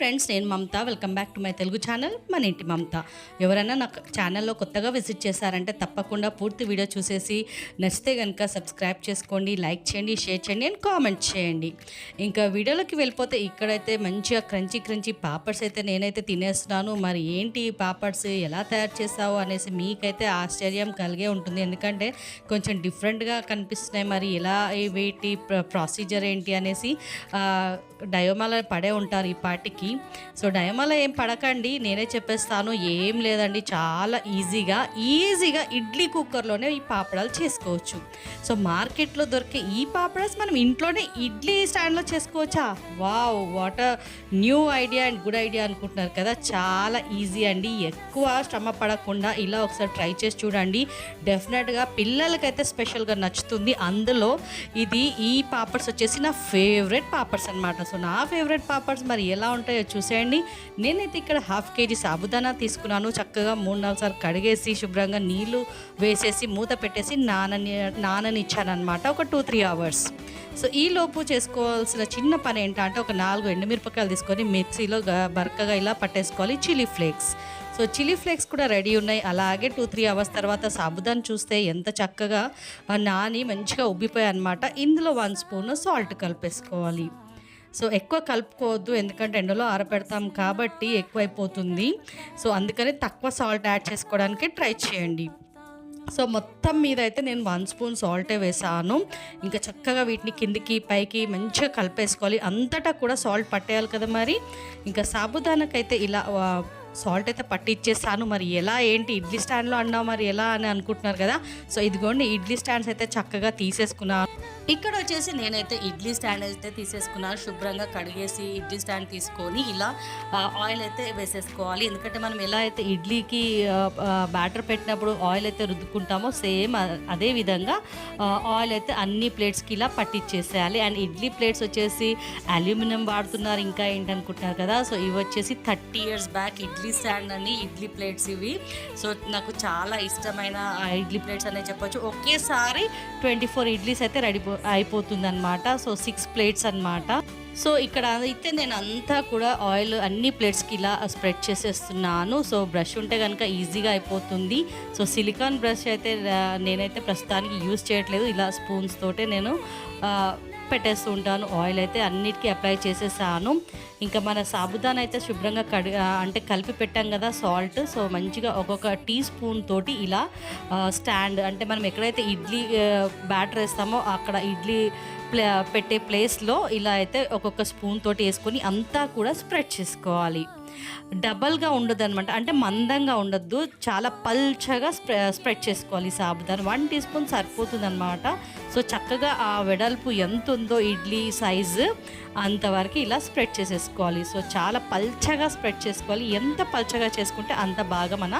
Friends నేను Mamata. Welcome back to my Telugu channel మన ఇంటి మమత. ఎవరైనా నా ఛానల్లో కొత్తగా విజిట్ చేశారంటే తప్పకుండా పూర్తి వీడియో చూసేసి నచ్చితే కనుక సబ్స్క్రైబ్ చేసుకోండి లైక్ చేయండి షేర్ చేయండి అండ్ కామెంట్ చేయండి. ఇంకా వీడియోలోకి వెళ్ళిపోతే ఇక్కడైతే మంచిగా క్రంచీ క్రంచీ పాపడ్స్ అయితే నేనైతే తినేస్తున్నాను. మరి ఏంటి పాపడ్స్? ఎలా తయారు చేసావు అనేసి మీకైతే ఆశ్చర్యం కలిగే ఉంటుంది. ఎందుకంటే కొంచెం డిఫరెంట్గా కనిపిస్తున్నాయి. మరి ఎలా వేటి వీటి ప్రొసీజర్ ఏంటి? అనేసి డయోమాల పడే ఉంటారు ఈ పాటికి. సో డయోమాల ఏం పడకండి నేనే చెప్పేస్తాను ఏం లేదండి. చాలా ఈజీగా ఈజీగా ఇడ్లీ కుక్కర్లోనే ఈ పాపడాలు చేసుకోవచ్చు. సో మార్కెట్లో దొరికే ఈ పాపడాస్ మనం ఇంట్లోనే ఇడ్లీ స్టాండ్లో చేసుకోవచ్చా? Wow what new idea and good idea అనుకుంటున్నారు కదా. చాలా ఈజీ అండి. ఎక్కువ శ్రమ పడకుండా ఇలా ఒకసారి ట్రై చేసి చూడండి. డెఫినెట్గా పిల్లలకైతే స్పెషల్గా నచ్చుతుంది. అందులో ఇది ఈ పాపడ్స్ వచ్చేసి నా ఫేవరెట్ పాపడ్స్ అనమాట సో నా ఫేవరెట్ పాపడ్స్ మరి ఎలా ఉంటాయో చూసేయండి. నేనైతే ఇక్కడ హాఫ్ కేజీ సాబుదానా తీసుకున్నాను. చక్కగా మూడు నాలుగు సార్లు కడిగేసి శుభ్రంగా నీళ్ళు వేసేసి మూత పెట్టేసి నానని నాననిచ్చాను అనమాట ఒక టూ త్రీ అవర్స్. సో ఈ లోపు చేసుకోవాల్సిన చిన్న పని ఏంటంటే ఒక నాలుగు ఎండుమిరపకాయలు తీసుకొని మిక్సీలో బరకగా ఇలా పట్టేసుకోవాలి. Chilli flakes. So chilli flakes కూడా రెడీ ఉన్నాయి. అలాగే టూ త్రీ అవర్స్ తర్వాత సాబుదాన్ చూస్తే ఎంత చక్కగా నాని మంచిగా ఉబ్బిపోయాయి అనమాట ఇందులో వన్ స్పూన్ సాల్ట్ కలిపేసుకోవాలి. సో ఎక్కువ కలుపుకోవద్దు ఎందుకంటే ఎండలో ఆరబెడతాం కాబట్టి ఎక్కువైపోతుంది. సో అందుకని తక్కువ సాల్ట్ యాడ్ చేసుకోవడానికి ట్రై చేయండి. సో మొత్తం మీద అయితే నేను వన్ స్పూన్ సాల్టే వేసాను. ఇంకా చక్కగా వీటిని కిందికి పైకి మంచిగా కలిపేసుకోవాలి. అంతటా కూడా సాల్ట్ పట్టేయాలి కదా మరి. ఇంకా సాబుదానాకైతే ఇలా సాల్ట్ అయితే పట్టిచ్చేస్తాను మరి ఎలా ఏంటి ఇడ్లీ స్టాండ్లో అన్నావు మరి ఎలా అని అనుకుంటున్నారు కదా? సో ఇదిగోండి ఇడ్లీ స్టాండ్స్ అయితే చక్కగా తీసేసుకున్నాను ఇక్కడ వచ్చేసి నేనైతే ఇడ్లీ స్టాండ్ అయితే తీసేసుకున్నాను శుభ్రంగా కడిగేసి ఇడ్లీ స్టాండ్ తీసుకొని ఇలా ఆయిల్ అయితే వేసేసుకోవాలి. ఎందుకంటే మనం ఎలా అయితే ఇడ్లీకి బ్యాటర్ పెట్టినప్పుడు ఆయిల్ అయితే రుద్దుకుంటామో సేమ్ అదే విధంగా ఆయిల్ అయితే అన్ని ప్లేట్స్కి ఇలా పట్టించేసేయాలి అండ్ ఇడ్లీ ప్లేట్స్ వచ్చేసి అల్యూమినియం వాడుతున్నారు ఇంకా ఏంటనుకుంటున్నారు కదా? సో ఇవి వచ్చేసి thirty years back idli idli stand అని ఇడ్లీ ప్లేట్స్ ఇవి. సో నాకు చాలా ఇష్టమైన ఆ ఇడ్లీ ప్లేట్స్ అనే చెప్పొచ్చు. ఒకేసారి ట్వంటీ ఫోర్ ఇడ్లీస్ అయితే రెడీ అయిపోతుంది అనమాట సో సిక్స్ ప్లేట్స్ అనమాట సో ఇక్కడ అయితే నేను అంతా కూడా ఆయిల్ అన్ని ప్లేట్స్కి ఇలా స్ప్రెడ్ చేసేస్తున్నాను. సో బ్రష్ ఉంటే కనుక ఈజీగా అయిపోతుంది. సో సిలికాన్ బ్రష్ అయితే నేనైతే ప్రస్తుతానికి యూజ్ చేయట్లేదు. ఇలా స్పూన్స్ తోటే నేను పెట్టేస్తూ ఉంటాను ఆయిల్ అయితే అన్నిటికీ అప్లై చేసేసాను. ఇంకా మన సాబుదాన్ అయితే శుభ్రంగా కడి అంటే కలిపి పెట్టాం కదా సాల్ట్ సో మంచిగా ఒక్కొక్క టీ స్పూన్ తోటి ఇలా స్టాండ్ అంటే మనం ఎక్కడైతే ఇడ్లీ బ్యాటర్ వేస్తామో అక్కడ ఇడ్లీ ప్లే పెట్టే ప్లేస్లో ఇలా అయితే ఒక్కొక్క స్పూన్ తోటి వేసుకొని అంతా కూడా స్ప్రెడ్ చేసుకోవాలి. డబల్గా ఉండదు అనమాట అంటే మందంగా ఉండద్దు. చాలా పల్చగా స్ప్రె స్ప్రెడ్ చేసుకోవాలి సాబుదాన్ వన్ టీ స్పూన్ సరిపోతుంది అనమాట సో చక్కగా ఆ వెడల్పు ఎంత ఉందో ఇడ్లీ సైజు అంతవరకు ఇలా స్ప్రెడ్ చేసేసుకోవాలి. సో చాలా పల్చగా స్ప్రెడ్ చేసుకోవాలి. ఎంత పల్చగా చేసుకుంటే అంత బాగా మన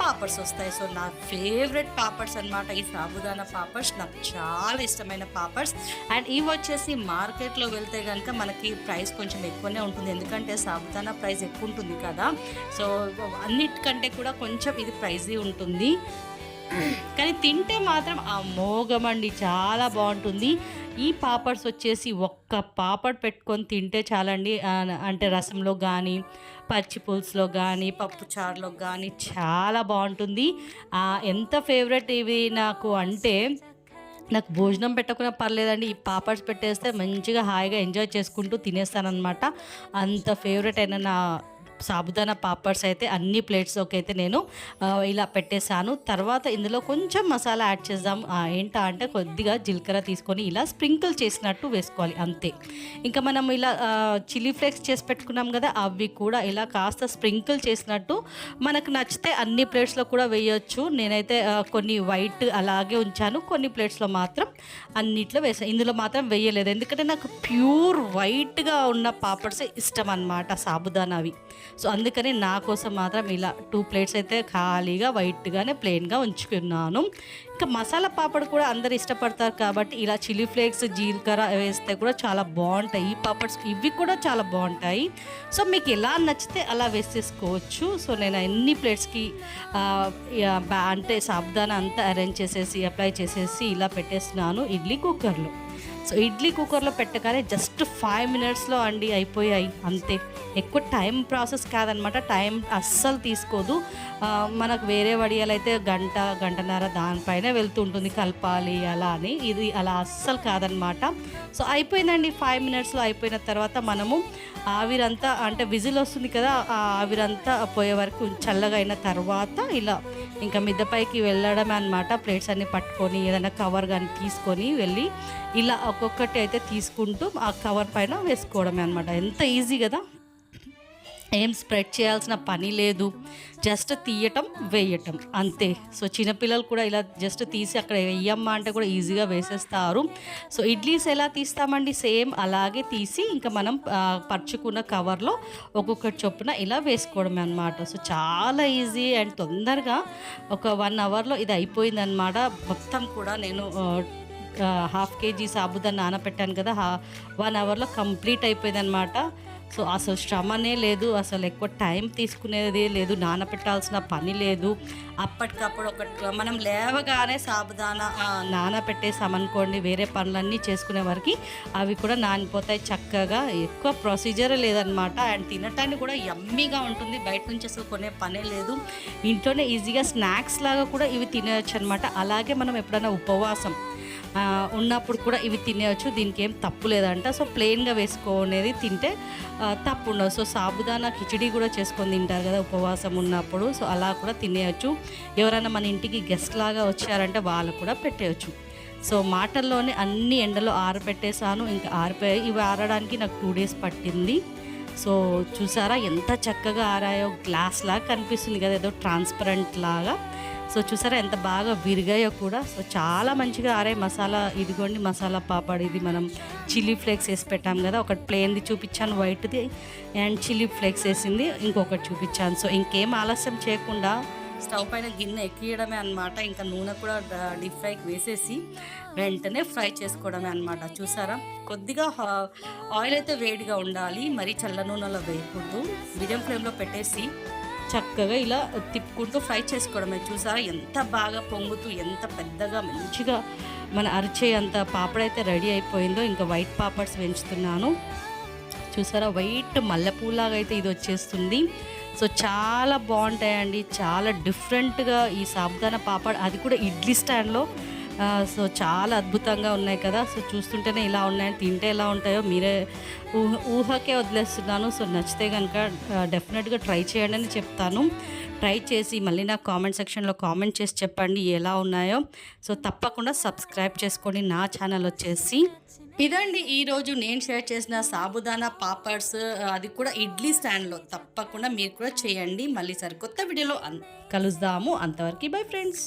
పాపర్స్ వస్తాయి. సో నా ఫేవరెట్ పాపర్స్ అన్నమాట ఈ సాబుదానా పాపర్స్. నాకు చాలా ఇష్టమైన పాపర్స్. అండ్ ఇవి వచ్చేసి మార్కెట్లో వెళ్తే కనుక మనకి ప్రైస్ కొంచెం ఎక్కువనే ఉంటుంది. ఎందుకంటే సాబుదానా ప్రైస్ ఎక్కువ ఉంటుంది కదా. సో అన్నిటికంటే కూడా కొంచెం ఇది ప్రైజీ ఉంటుంది. కానీ తింటే మాత్రం అమోఘమండి చాలా బాగుంటుంది. ఈ పాపడ్స్ వచ్చేసి ఒక్క పాపడ్ పెట్టుకొని తింటే చాలండి. అంటే రసంలో కానీ పచ్చి పులుసులో కానీ పప్పు చారులో కానీ చాలా బాగుంటుంది. ఎంత ఫేవరెట్ ఇవి నాకు అంటే నాకు భోజనం పెట్టకుండా పర్లేదండి. ఈ పాపడ్స్ పెట్టేస్తే మంచిగా హాయిగా ఎంజాయ్ చేసుకుంటూ తినేస్తానమాట అంత ఫేవరెట్ అయిన నా సాబుదానా పాపడ్స్ అయితే అన్ని ప్లేట్స్లోకి అయితే నేను ఇలా పెట్టేశాను. తర్వాత ఇందులో కొంచెం మసాలా యాడ్ చేద్దాం. ఏంటా అంటే కొద్దిగా జీలకర్ర తీసుకొని ఇలా స్ప్రింకిల్ చేసినట్టు వేసుకోవాలి అంతే. ఇంకా మనం ఇలా చిల్లీ ఫ్లేక్స్ చేసి పెట్టుకున్నాం కదా అవి కూడా ఇలా కాస్త స్ప్రింకిల్ చేసినట్టు మనకు నచ్చితే అన్ని ప్లేట్స్లో కూడా వేయొచ్చు. నేనైతే కొన్ని వైట్ అలాగే ఉంచాను. కొన్ని ప్లేట్స్లో మాత్రం అన్నిట్లో వేసాను ఇందులో మాత్రం వేయలేదు. ఎందుకంటే నాకు ప్యూర్ వైట్గా ఉన్న పాపడ్సే ఇష్టం అన్నమాట సాబుదానావి. సో అందుకని నా కోసం మాత్రం ఇలా టూ ప్లేట్స్ అయితే ఖాళీగా వైట్గానే ప్లెయిన్గా ఉంచుకున్నాను. ఇంకా మసాలా పాపడ్ కూడా అందరు ఇష్టపడతారు కాబట్టి ఇలా చిల్లీ ఫ్లేక్స్ జీలకర్ర వేస్తే కూడా చాలా బాగుంటాయి. ఈ పాపడ్స్ ఇవి కూడా చాలా బాగుంటాయి. సో మీకు ఎలా నచ్చితే అలా వేసేసుకోవచ్చు. సో నేను అన్ని ప్లేట్స్కి అంటే సాబ్దానా అంతా అరేంజ్ చేసేసి అప్లై చేసేసి ఇలా పెట్టేస్తున్నాను ఇడ్లీ కుక్కర్లో. సో ఇడ్లీ కుక్కర్లో పెట్టగానే జస్ట్ ఫైవ్ మినిట్స్లో అండి అయిపోయాయి అంతే. ఎక్కువ టైం ప్రాసెస్ కాదనమాట టైం అస్సలు తీసుకోదు. మనకు వేరే వడియాలైతే గంట గంటన్నర దానిపైన వెళ్తుంటుంది కలపాలి అలా అని. ఇది అలా అస్సలు కాదనమాట. సో అయిపోయిందండి ఫైవ్ మినిట్స్లో అయిపోయిన తర్వాత మనము ఆవిరంతా అంటే విజిల్ వస్తుంది కదా ఆ ఆవిరంతా పోయే వరకు చల్లగా అయిన తర్వాత ఇలా ఇంకా మిద్దపైకి వెళ్ళడమే అనమాట ప్లేట్స్ అన్ని పట్టుకొని ఏదైనా కవర్ కానీ తీసుకొని వెళ్ళి ఇలా ఒక్కొక్కటి అయితే తీసుకుంటూ ఆ కవర్ పైన వేసుకోవడమే అనమాట ఎంత ఈజీ కదా. ఏం స్ప్రెడ్ చేయాల్సిన పని లేదు. జస్ట్ తీయటం వేయటం. అంతే. సో చిన్నపిల్లలు కూడా ఇలా జస్ట్ తీసి అక్కడ వేయమ్మా అంటే కూడా ఈజీగా వేసేస్తారు. సో ఇడ్లీస్ ఎలా తీస్తామండి? సేమ్ అలాగే తీసి ఇంకా మనం పరుచుకున్న కవర్లో ఒక్కొక్కటి చొప్పున ఇలా వేసుకోవడమే అనమాట సో చాలా ఈజీ అండ్ తొందరగా ఒక వన్ అవర్లో ఇది అయిపోయిందనమాట మొత్తం కూడా నేను హాఫ్ కేజీ సాబుదాన్ని నానబెట్టాను కదా హా వన్ అవర్లో కంప్లీట్ అయిపోయింది అనమాట సో అసలు శ్రమనే లేదు అసలు ఎక్కువ టైం తీసుకునేది లేదు నానబెట్టాల్సిన పని లేదు. అప్పటికప్పుడు ఒక మనం లేవగానే సాబుదానా నానపెట్టేసామనుకోండి వేరే పనులన్నీ చేసుకునే వరకు అవి కూడా నానిపోతాయి చక్కగా. ఎక్కువ ప్రొసీజర్ లేదనమాట అండ్ తినటానికి కూడా యమ్మీగా ఉంటుంది. బయట నుంచి అసలు కొనే పనే లేదు. ఇంట్లోనే ఈజీగా స్నాక్స్ లాగా కూడా ఇవి తినవచ్చు అనమాట అలాగే మనం ఎప్పుడైనా ఉపవాసం ఉన్నప్పుడు కూడా ఇవి తినేయచ్చు దీనికి ఏం తప్పు లేదంట. సో ప్లెయిన్గా వేసుకునేది తింటే తప్పు ఉండదు. సో సాబుదానా కిచిడి కూడా చేసుకొని తింటారు కదా ఉపవాసం ఉన్నప్పుడు. సో అలా కూడా తినేయచ్చు. ఎవరైనా మన ఇంటికి గెస్ట్ లాగా వచ్చారంటే వాళ్ళు కూడా పెట్టేయచ్చు. సో మాటల్లోనే అన్ని ఎండలో ఆరబెట్టేశాను ఇంకా ఆరిపోయాయి ఇవి ఆరడానికి నాకు టూ డేస్ పట్టింది. సో చూసారా ఎంత చక్కగా ఆరాయో గ్లాస్ లాగా కనిపిస్తుంది కదా ఏదో ట్రాన్స్పరెంట్ లాగా. సో చూసారా ఎంత బాగా విరిగాయో కూడా. సో చాలా మంచిగా అరే మసాలా ఇదిగోండి మసాలా పాపడ్ ఇది మనం చిల్లీ ఫ్లేక్స్ వేసి పెట్టాం కదా. ఒకటి ప్లేన్ది చూపించాను వైట్ది అండ్ చిల్లీ ఫ్లేక్స్ వేసింది ఇంకొకటి చూపించాను. సో ఇంకేం ఆలస్యం చేయకుండా స్టవ్ పైన గిన్నె ఎక్కియడమే అనమాట ఇంకా నూనె కూడా డీప్ ఫ్రైకి వేసేసి వెంటనే ఫ్రై చేసుకోవడమే అనమాట చూసారా? కొద్దిగా ఆయిల్ అయితే వేడిగా ఉండాలి మరీ చల్ల నూనెలో వేయకూడదు. మీడియం ఫ్లేమ్లో పెట్టేసి చక్కగా ఇలా తిప్పుకుంటూ ఫ్రై చేసుకోవడమే. చూసారా? ఎంత బాగా పొంగుతూ ఎంత పెద్దగా మంచిగా మన అరిచే అంత పాపడైతే రెడీ అయిపోయిందో ఇంకా వైట్ పాపడ్స్ పెంచుతున్నాను చూసారా? వైట్ మల్లెపూలాగా అయితే ఇది వచ్చేస్తుంది. సో చాలా బాగుంటాయండి. చాలా డిఫరెంట్గా ఈ సాబుదానా పాపడ్ అది కూడా ఇడ్లీ స్టాండ్లో సో చాలా అద్భుతంగా ఉన్నాయి కదా. సో చూస్తుంటేనే ఇలా ఉన్నాయని తింటే ఎలా ఉంటాయో మీరే ఊహ ఊహకే వదిలేస్తున్నాను. సో నచ్చితే కనుక డెఫినెట్గా ట్రై చేయండి అని చెప్తాను. ట్రై చేసి మళ్ళీ నాకు కామెంట్ సెక్షన్లో కామెంట్ చేసి చెప్పండి ఎలా ఉన్నాయో. సో తప్పకుండా సబ్స్క్రైబ్ చేసుకోండి నా ఛానల్ వచ్చేసి. ఇదండి ఈరోజు నేను షేర్ చేసిన సాబుదానా పాపడ్స్ అది కూడా ఇడ్లీ స్టాండ్లో. తప్పకుండా మీరు కూడా చేయండి. మళ్ళీ సరికొత్త వీడియోలో కలుద్దాము. అంతవరకు బై ఫ్రెండ్స్.